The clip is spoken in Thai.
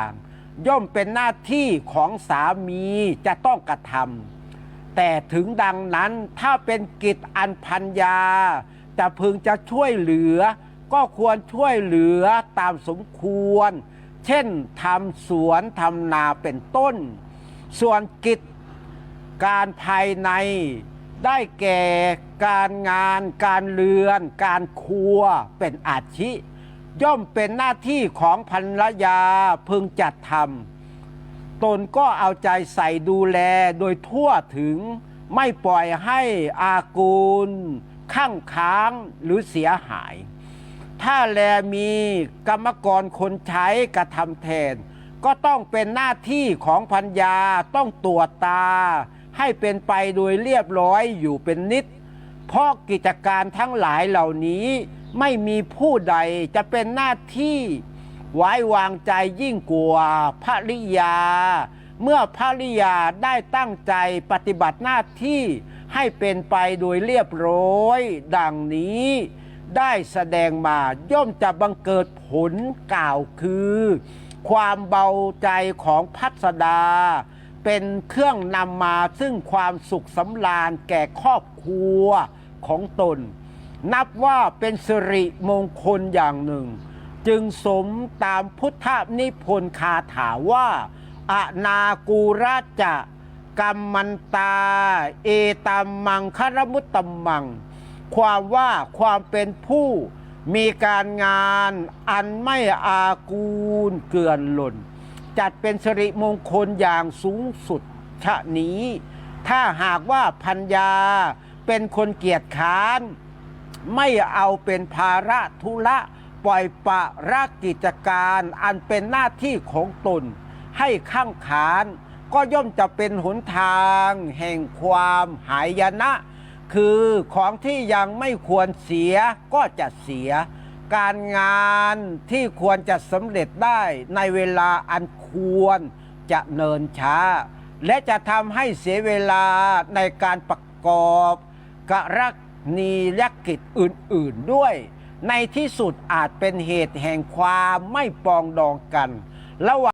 างย่อมเป็นหน้าที่ของสามีจะต้องกระทำแต่ถึงดังนั้นถ้าเป็นกิจอันพันยาจะพึงจะช่วยเหลือ ก็ควรช่วยเหลือตามสมควร เช่นทำสวนทำนาเป็นต้น ส่วนกิจการภายในได้แก่การงาน การเรือน การครัวเป็นอาชี ย่อมเป็นหน้าที่ของภรรยาพึงจัดทำตนก็เอาใจใส่ดูแลโดยทั่วถึงไม่ปล่อยให้อากูลข้างค้างหรือเสียหาย ถ้าแลมีกรรมกรคนใช้กระทำแทน ก็ต้องเป็นหน้าที่ของพัญญาต้องตรวจตา ให้เป็นไปโดยเรียบร้อยอยู่เป็นนิด เพราะกิจการทั้งหลายเหล่านี้ ไม่มีผู้ใดจะเป็นหน้าที่ไว้วางใจยิ่งกว่าภริยา เมื่อภริยาได้ตั้งใจปฏิบัติหน้าที่ให้เป็นไปโดยเรียบร้อย ดังนี้ ได้แสดงมาย่อมจะบังเกิดผลกล่าวคือ ความเบาใจของพัสดา เป็นเครื่องนำมาซึ่งความสุขสำราญแก่ครอบครัวของตน นับว่าเป็นสิริมงคลอย่างหนึ่ง จึงสมตามพุทธนิพนธ์คาถาว่าอนากูราจะกัมมันตา เอตัมมังคารมุตตัมมัง ความว่าความเป็นผู้มีการงานอันไม่อากูลเกลื่อนหล่น จัดเป็นสิริมงคลอย่างสูงสุดชะนี้ ถ้าหากว่าพัญญาเป็นคนเกียจค้าน ไม่เอาเป็นภาระธุระปล่อยปะระกิจการอันเป็นหน้าที่ของตน ให้ข้างขาน ก็ย่อมจะเป็นหนทาง แห่งความหายนะ คือของที่ยังไม่ควรเสียก็จะเสีย การงานที่ควรจะสำเร็จได้ในเวลาอันควรจะเนินช้า และจะทำให้เสียเวลาในการประกอบกระ นียกิจอื่น ๆด้วย ในที่สุดอาจเป็นเหตุแห่งความไม่ปองดองกันระหว่าง